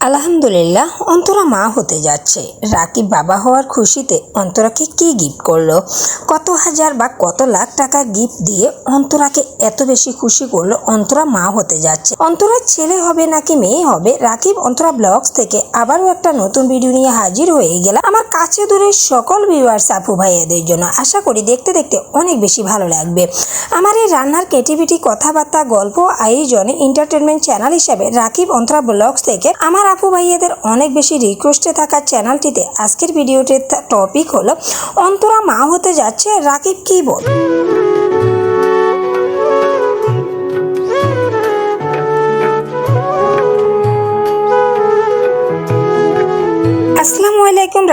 আলহামদুলিল্লাহ, অন্তরা মা হতে যাচ্ছে। রাকিব বাবা হওয়ার খুশিতে অন্তরাকে কি গিফট করল? কত হাজার বা কত লাখ টাকার গিফট দিয়ে অন্তরাকে এত বেশি খুশি করল? অন্তরা মা হতে যাচ্ছে। অন্তরার ছেলে হবে নাকি মেয়ে হবে? রাকিব অন্তরা ব্লগস থেকে আবারও একটা নতুন ভিডিও নিয়ে হাজির হয়ে গেলাম। আমার কাছে দূরের সকল ভিউয়ার্স আপু ভাইয়াদের জন্য। আশা করি দেখতে দেখতে অনেক বেশি ভালো লাগবে। আমার এই রান্নার ক্রিয়েটিভিটি কথাবার্তা, গল্প, আয়োজনে এন্টারটেনমেন্ট চ্যানেল হিসেবে রাকিব অন্তরা ব্লগস থেকে আমার আপু ভাইয়াদের অনেক বেশি রিকোয়েস্টে থাকা চ্যানেলটিতে আজকের ভিডিওটির টপিক হলো, অন্তরা মা হতে যাচ্ছে রাকিব কি বল?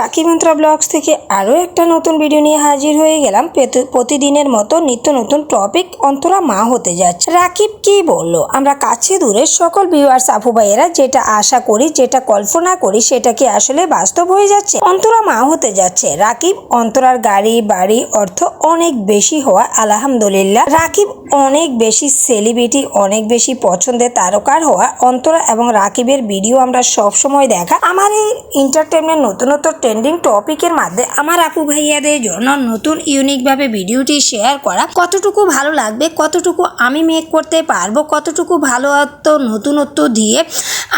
রাখি মন্ত্রা ব্লগস থেকে আরও একটা নতুন ভিডিও নিয়ে হাজির হয়ে গেলাম। প্রতিদিনের মতো নিত্য নতুন টপিক অন্তরা মা হতে যাচ্ছে। রাকিব কি বলল? আমরা কাছে দূরে সকল ভিউয়ার্স আপু ভাইয়েরা, যেটা আশা করি, যেটা কল্পনা করি, সেটা কি আসলে বাস্তব হয়ে যাচ্ছে? অন্তরা মা হতে যাচ্ছে। রাকিব অন্তরার গাড়ি, বাড়ি অর্থ অনেক বেশি হওয়া, আলহামদুলিল্লাহ। রাকিব অনেক বেশি সেলিব্রিটি অনেক বেশি পছন্দের তারকার হওয়া অন্তরা এবং রাকিবের ভিডিও আমরা সব সময় দেখা। আমার এই এন্টারটেনমেন্ট নতুন নতুন ট্রেন্ডিং টপিকের মাধ্যমে আমার আপু ভাইয়াদের জন্য নতুন ইউনিকভাবে ভিডিওটি শেয়ার করা কতটুকু ভালো লাগবে, কতটুকু আমি মেক করতে পারব, কতটুকু ভালো নতুনত্ব দিয়ে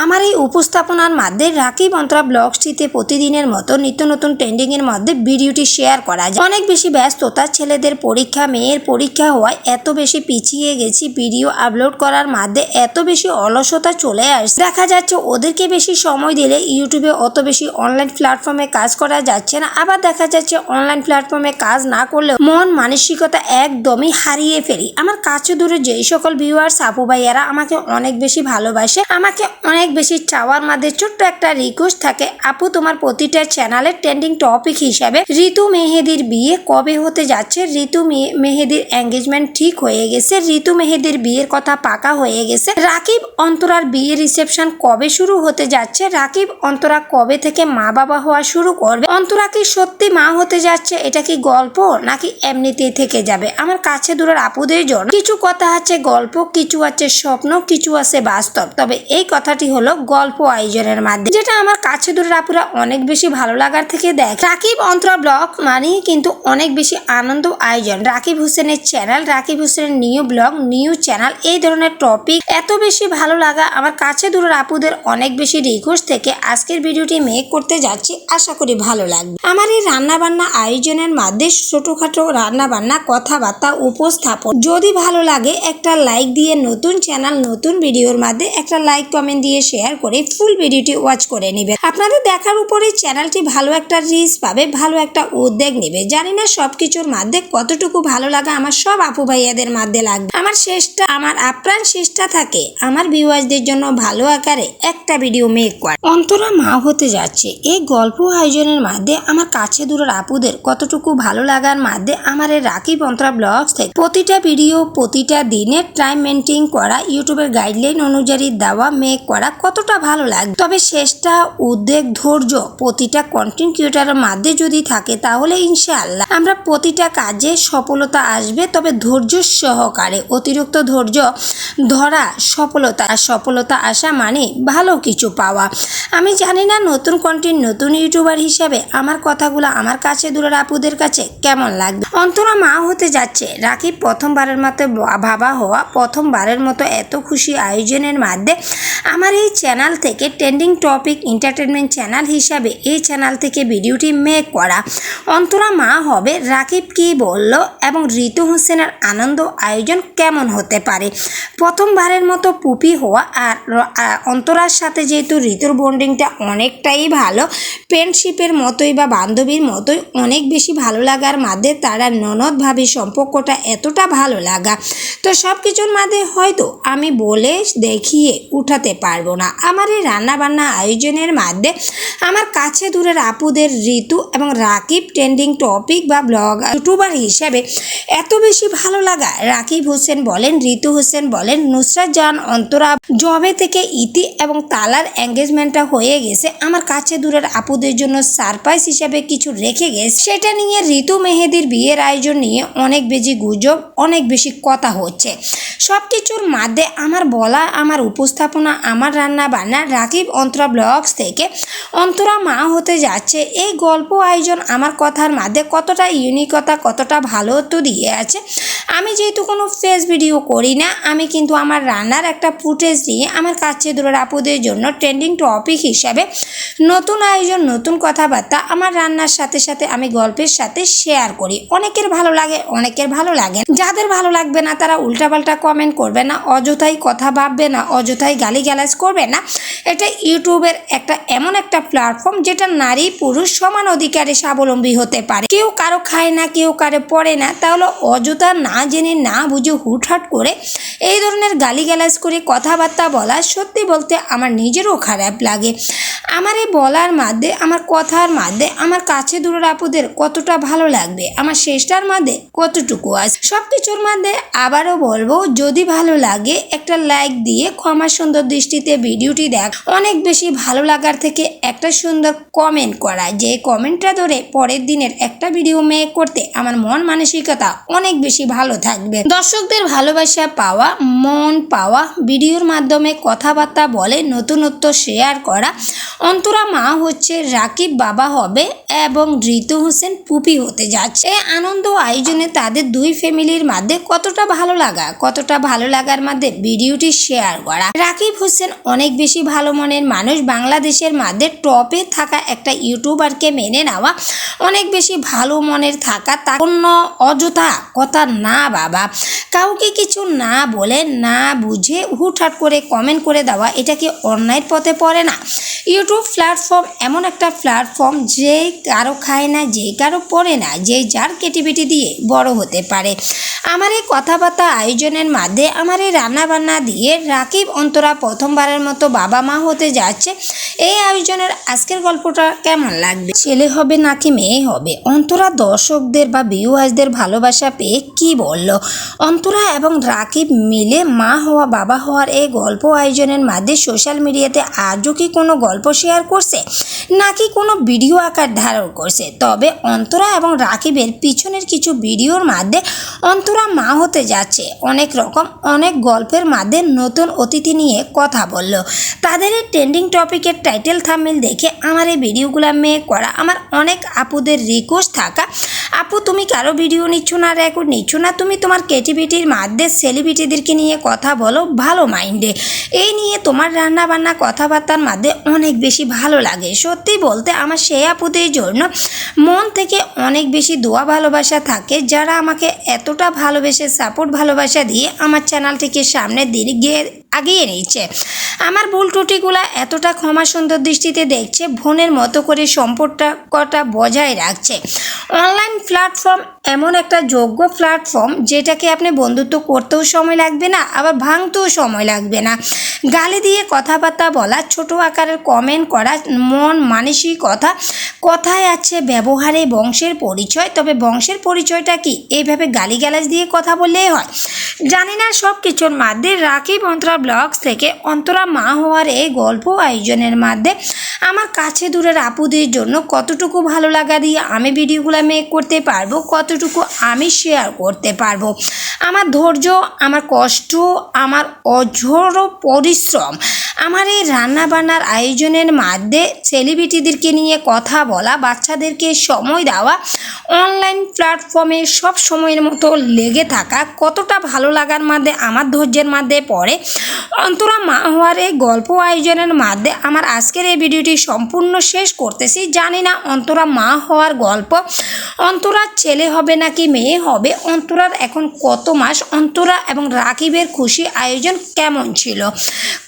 আমার এই উপস্থাপনার মাধ্যমে রাকিব অন্তরা ব্লগসটিতে প্রতিদিনের মতো নিত্য নতুন ট্রেন্ডিংয়ের মধ্যে ভিডিওটি শেয়ার করা যায়। অনেক বেশি ব্যস্ততা, ছেলেদের পরীক্ষা, মেয়ের পরীক্ষা হওয়ায় এত বেশি পিছিয়ে গেছি ভিডিও আপলোড করার মাধ্যমে এত বেশি অলসতা চলে আসছে। দেখা যাচ্ছে ওদেরকে বেশি সময় দিলে ইউটিউবে অত বেশি অনলাইন প্ল্যাটফর্মে কাজ করা যাচ্ছে না। আবার দেখা যাচ্ছে অনলাইন প্ল্যাটফর্মে কাজ না করলেও মন মানসিকতা একদমই হারিয়ে ফেলি। আমার কাছে দূরে যেই সকল ভিউয়ার্স আপু ভাইয়ারা আমাকে অনেক বেশি ভালোবাসে, আমাকে অনেক বেশি চাওয়ার মধ্যে ছোট্ট একটা রিকোয়েস্ট থাকে, আপু, তোমার প্রতিটা চ্যানেলের ট্রেন্ডিং টপিক হিসাবে ঋতু মেহেদির বিয়ে কবে হতে যাচ্ছে? ঋতু মেহেদির এঙ্গেজমেন্ট ঠিক হয়ে গেছে, ঋতু মেহেদির বিয়ের কথা পাকা হয়ে গেছে। রাকিব অন্তরার বিয়ে রিসেপশন কবে শুরু হতে যাচ্ছে? রাকিব অন্তরা কবে থেকে মা বাবা হওয়া শুরু করবে। অন্তরা কি সত্যি মা হতে যাচ্ছে, এটা কি গল্প? নাকি এমনিতেই থেকে যাবে? আমার কাছে দূরের আপুদের জন্য কিছু কথা আছে গল্প, কিছু আছে স্বপ্ন, কিছু আছে বাস্তব। তবে এই কথাটি হলো গল্প আয়োজনের মাধ্যমে। যেটা আমার কাছে দূরের আপুরা অনেক বেশি ভালো লাগার থেকে দেখ। রাকিব অন্তরা ব্লগ মানেই কিন্তু অনেক বেশি আনন্দ আয়োজন। রাকিব হোসেনের চ্যানেল, রাকিব হোসেনের নিউ ব্লগ, নিউ চ্যানেল, এই ধরনের টপিক এত বেশি ভালো লাগা আমার কাছে দূরের আপুদের অনেক বেশি রিকোয়েস্ট থেকে আজকের ভিডিওটি মেক করতে যাচ্ছি। আশা করি ভালো লাগবে। আমার এই রান্না বান্না আয়োজনের মাধ্যমে ছোটখাটো রান্না বান্না কথাবার্তা, উপস্থাপন। যদি ভালো লাগে, একটা লাইক দিয়ে নতুন চ্যানেল নতুন ভিডিওর মধ্যে একটা লাইক কমেন্ট দিয়ে শেয়ার করে ফুল ভিডিওটি ওয়াচ করে নেবে আপনাদের দেখার উপরে চ্যানেলটি ভালো একটা রিচ পাবে, ভালো একটা উদ্যোগ নেবে। জানি না সব কিছুর মধ্যে কতটুকু ভালো লাগা আমার সব আপু ভাইয়াদের মধ্যে লাগবে। আমার শেষটা, আমার আপ্রাণ শেষটা থাকে, আমার ভিউয়ার্সদের জন্য ভালো আকারে একটা ভিডিও মেক কর। অন্তরা মা হতে যাচ্ছে। এই গল্প আয়োজনের মধ্যে আমার কাছে দূরের আপুদের কতটুকু ভালো লাগার মধ্যে আমার এই রাখি অন্তরা ব্লগস থেকে। প্রতিটা ভিডিও, প্রতিটা দিনের টাইম মেনটেন করা, ইউটিউবের গাইডলাইন অনুযায়ী দেওয়া মেক করা কতটা ভালো লাগে। তবে শেষটা উদ্বেগ, ধৈর্য প্রতিটা কন্টেন্ট ক্রিয়েটারের মধ্যে যদি থাকে তাহলে ইনশাআল্লাহ। আমরা প্রতিটা কাজে সফলতা আসবে, তবে ধৈর্য সহকারে অতিরিক্ত ধৈর্য ধরা সফলতা সফলতা আসা মানে ভালো কিছু পাওয়া। আমি জানি না নতুন কন্টেন্ট নতুন ইউটিউবার হিসেবে আমার কথাগুলো আমার কাছে দূরের আপুদের কাছে কেমন লাগবে? অন্তরা মা হতে যাচ্ছে। রাকিব প্রথমবারের মতো ভাবা হওয়া প্রথমবারের মতো এত খুশি আয়োজনের মধ্যে আমার এই চ্যানেল থেকে ট্রেন্ডিং টপিক এন্টারটেনমেন্ট চ্যানেল হিসাবে এই চ্যানেল থেকে ভিডিওটি মেক করা। অন্তরা মা হবে, রাকিব কি বলল এবং ঋতু হোসেনের আনন্দ আয়োজন কেমন হতে পারে? প্রথমবারের মতো পুপি হওয়া আর অন্তরার সাথে যেহেতু ঋতুর বন্ডিংটা অনেকটাই ভালো ফ্রেন্ডশিপের মতোই বা বান্ধবীর মতোই অনেক বেশি ভালো লাগার মধ্যে তারা ননদ ভাবি সম্পর্কটা এতটা ভালো লাগা। তো সব কিছুর মধ্যে হয়তো আমি বলে দেখিয়ে উঠাতে পারব না। আমার এই রান্নাবান্না আয়োজনের মাধ্যমে আমার কাছে দূরের আপুদের ঋতু এবং রাকিব ট্রেন্ডিং টপিক বা ব্লগ ইউটিউবার হিসেবে এত বেশি ভালো লাগা রাকিব হোসেন বলেন, ঋতু হোসেন বলেন, নুসরাত জান, অন্তরা জবে থেকে ইতি এবং তালার এঙ্গেজমেন্টটা হয়ে গেছে। আমার কাছে দূরের আপুদের জন্য সারপ্রাইজ হিসাবে কিছু রেখে গেছে। সেটা নিয়ে ঋতু মেহেদির বিয়ের আয়োজন নিয়ে অনেক বেশি গুজব, অনেক বেশি কথা হচ্ছে। সব কিছুর মধ্যে আমার বলা, আমার উপস্থাপনা, আমার রান্না বান্না রাকিব অন্তরা ব্লগস থেকে অন্তরা মা হতে যাচ্ছে। এই গল্প আয়োজন আমার কথার মধ্যে কতটা ইউনিকতা কতটা ভালো তো দিয়ে আছে। আমি যেহেতু কোনো ফেস ভিডিও করি না, আমি কিন্তু আমার রান্নার একটা ফুটেজ নিয়ে আমার কাছে দূরের আপুদের জন্য ট্রেন্ডিং টপিক হিসাবে নতুন আয়োজন, নতুন কথাবার্তা আমার রান্নার সাথে সাথে আমি গল্পের সাথে শেয়ার করি। অনেকের ভালো লাগে, অনেকের ভালো লাগে যাদের ভালো লাগবে না, তারা উল্টাপাল্টা কমেন্ট করবে না, অযথাই কথা ভাববে না, অযথাই গালিগালাজ করবে না। এটা ইউটিউবের একটা এমন একটা প্ল্যাটফর্ম যেটা নারী, পুরুষ সমান অধিকারে স্বাবলম্বী হতে পারে। কেউ কারও খায় না, কেউ কারও পড়ে না, তাহলে অযথা না জেনে না বুঝে হুটহাট করে এই ধরনের গালিগালাজ করে কথাবার্তা বলা সত্যি বলতে আমার নিজেরও খারাপ লাগে। আমার এই বলার মাধ্যমে আমার কথার মাধ্যমে আমার কাছে দূরের আপুদের কতটা ভালো লাগবে, আমার শেষটার মধ্যে কতটুকু আছে সব কিছুর মধ্যে আবারও বলব, যদি ভালো লাগে, একটা লাইক দিয়ে ক্ষমা সুন্দর দৃষ্টিতে ভিডিওটি দেখ। অনেক বেশি ভালো লাগার থেকে একটা সুন্দর কমেন্ট করা। যে কমেন্টটা ধরে পরের দিনের একটা ভিডিও মেক করতে আমার মন মানসিকতা অনেক বেশি ভালো থাকবে। দর্শকদের ভালোবাসা পাওয়া, মন পাওয়া ভিডিওর মাধ্যমে কথাবার্তা বলে নতুনত্ব শেয়ার করা অন্তরা মা হচ্ছে রাকিব বাবা হবে এবং ঋতু হোসেন পুপি হতে যাচ্ছে। আনন্দ আয়োজনে তাদের দুই ফ্যামিলির মধ্যে কতটা ভালো লাগা, কতটা ভালো লাগার মধ্যে ভিডিওটি শেয়ার করা। রাকিব হোসেন অনেক বেশি ভালো মনের মানুষ, বাংলাদেশের মধ্যে টপে থাকা একটা ইউটিউবারকে মেনে নেওয়া, অনেক বেশি ভালো মনের থাকা তা অন্য অযথা কথা না বাবা কাউকে কিছু না বলে না বুঝে হুটহাট করে কমেন্ট করে দেওয়া, এটা কি অন্যায়ের পথে পড়ে না? ইউটিউব প্ল্যাটফর্ম এমন একটা প্ল্যাটফর্ম যে কারও খায় না, যে কারও পড়ে না, যে যার কেটিভিটি দিয়ে বড় হতে পারে। আমার এই কথাবার্তা আয়োজনের মধ্যে আমার এই রান্নাবান্না দিয়ে রাকিব অন্তরা প্রথমবারের মতো বাবা মা হতে যাচ্ছে। এই আয়োজনের আজকের গল্পটা কেমন লাগবে? ছেলে হবে নাকি মেয়ে হবে? অন্তরা দর্শকদের বা ভিউয়ার্সদের ভালোবাসা পেয়ে কি বলল? অন্তরা এবং রাকিব মিলে মা হওয়া, বাবা হওয়ার এই গল্প আয়োজনের মধ্যে সোশ্যাল মিডিয়াতে আজও কি কোনো গল্প শেয়ার করছে, নাকি কোনো ভিডিও আকার ধারণ করছে। তবে অন্তরা এবং রাকিবের পিছনের কিছু ভিডিওর মধ্যে অন্তরা মা হতে যাচ্ছে। অনেক রকম, অনেক গল্পের মধ্যে নতুন অতিথি নিয়ে কথা বলল। তাদের এই ট্রেন্ডিং টপিকের টাইটেল থামিল দেখে আমার এই ভিডিওগুলো মেয়ে করা আমার অনেক আপুদের রিকোয়েস্ট থাকা, আপু, তুমি কারও ভিডিও নিচ্ছ না রেকর্ড নিচ্ছ না? তুমি তোমার ক্রিয়েটিভিটির মাধ্যমে সেলিব্রিটিদেরকে নিয়ে কথা বলো, ভালো মাইন্ডে এই নিয়ে তোমার রান্না বান্না কথাবার্তার মাধ্যমে অনেক বেশি ভালো লাগে। সত্যি বলতে আমার সেই আপুদের জন্য মন থেকে অনেক বেশি দোয়া ভালোবাসা থাকে। যারা আমাকে এতটা ভালোবেসে সাপোর্ট ভালোবাসা দিয়ে আমার চ্যানেলটিকে সামনের দিকে আগিয়ে নিচ্ছে আমার ভুল ত্রুটিগুলো এতটা ক্ষমা সুন্দর দৃষ্টিতে দেখছে, বোনের মতো করে সম্পর্কটা বজায় রাখছে। অনলাইন প্ল্যাটফর্ম এমন একটা যোগ্য প্ল্যাটফর্ম যেটাকে আপনি বন্ধুত্ব করতেও সময় লাগবে না, আবার ভাঙতেও সময় লাগবে না। গালি দিয়ে কথাবার্তা বলা, ছোট আকারের কমেন্ট করা, মন মানসিকতা কথায় আছে ব্যবহারে বংশের পরিচয়, তবে বংশের পরিচয়টা কি? এইভাবে গালিগালাজ দিয়ে কথা বললেই হয়। জানি না সব কিছুর মধ্যে রাকিব অন্তরা ব্লগস থেকে অন্তরা মা হওয়ার এই গল্প আয়োজনের মাধ্যমে আমার কাছে দূরের আপুদের জন্য কতটুকু ভালো লাগা দিয়ে আমি ভিডিওগুলো মেক করতে পারব, কতটুকু আমি শেয়ার করতে পারব। আমার ধৈর্য, আমার কষ্ট, আমার অঝোর পরিশ্রম আমার এই রান্না বান্নার আয়োজনের মধ্যে সেলিব্রিটিদেরকে নিয়ে কথা বলা, বাচ্চাদেরকে সময় দেওয়া অনলাইন প্ল্যাটফর্মে সব সময়ের মতো লেগে থাকা কতটা ভালো লাগার মধ্যে আমার ধৈর্যের মধ্যে পড়ে। অন্তরা মা হওয়ার এই গল্প আয়োজনের মধ্যে আমার আজকের এই ভিডিওটি সম্পূর্ণ শেষ করতেছি। জানি না অন্তরা মা হওয়ার গল্প, অন্তরার ছেলে হবে নাকি মেয়ে হবে, অন্তরার এখন কত মাস, অন্তরা এবং রাকিবের খুশি আয়োজন কেমন ছিল,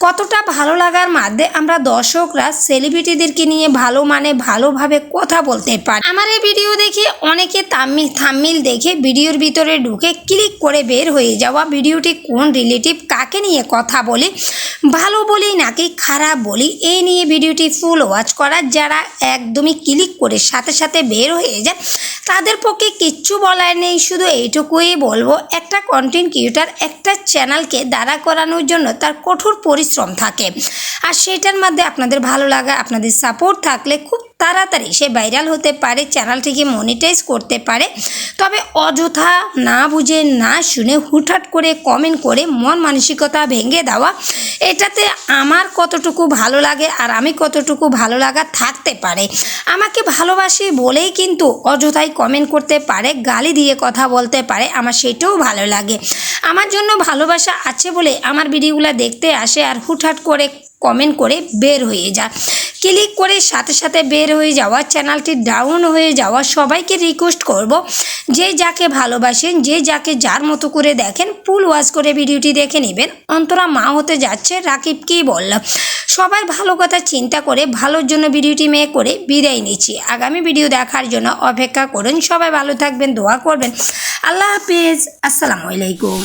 কতটা ভালো লাগার মাধ্যমে আমরা দর্শকরা সেলিব্রিটিদেরকে নিয়ে ভালো মানে ভালোভাবে কথা বলতে পারি। আমার এই ভিডিও দেখে অনেকে তাম্মি, থাম্মিল দেখে ভিডিওর ভিতরে ঢুকে ক্লিক করে বের হয়ে যাওয়া। ভিডিওটি কোন রিলেটিভ কাকে নিয়ে কথা বলি, ভালো বলি নাকি খারাপ বলি এই নিয়ে ভিডিওটি ফুল ওয়াচ করার যারা একদমই ক্লিক করে সাথে সাথে বের হয়ে যায়, তাদের পক্ষে কিচ্ছু বলার নেই। শুধু এইটুকুই বলব, একটা কন্টেন্ট ক্রিয়েটার একটা চ্যানেলকে দাঁড়া করানোর জন্য তার কঠোর পরিশ্রম থাকে। আর সেটার মধ্যে আপনাদের ভালো লাগা আপনাদের সাপোর্ট থাকলে খুব তাড়াতাড়ি সে ভাইরাল হতে পারে চ্যানেলটিকে মনিটাইজ করতে পারে। তবে অযথা না বুঝে, না শুনে হুটহাট করে কমেন্ট করে মন মানসিকতা ভেঙে দেওয়া, এটাতে আমার কতটুকু ভালো লাগে আর আমি কতটুকু ভালো লাগা থাকতে পারে। আমাকে ভালোবাসি বলেই কিন্তু অযথাই কমেন্ট করতে পারে, গালি দিয়ে কথা বলতে পারে, আমার সেটাও ভালো লাগে। আমার জন্য ভালোবাসা আছে বলে আমার ভিডিওগুলো দেখতে আসে আর হুটহাট করে কমেন্ট করে বের হয়ে যায় ক্লিক করে সাথে সাথে বের হয়ে যাওয়া চ্যানেলটি ডাউন হয়ে যাওয়া, সবাইকে রিকোয়েস্ট করব, যে যাকে ভালোবাসেন, যে যাকে যার মতো করে দেখেন ফুল ওয়াচ করে ভিডিওটি দেখে নেবেন। অন্তরা মা হতে যাচ্ছে, রাকিব কি বললাম সবাই ভালো কথা চিন্তা করে, ভালোর জন্য ভিডিওটি মেয়ে করে বিদায় নিচ্ছি। আগামী ভিডিও দেখার জন্য অপেক্ষা করুন। সবাই ভালো থাকবেন, দোয়া করবেন। আল্লাহ হাফিজ, আসসালামু আলাইকুম।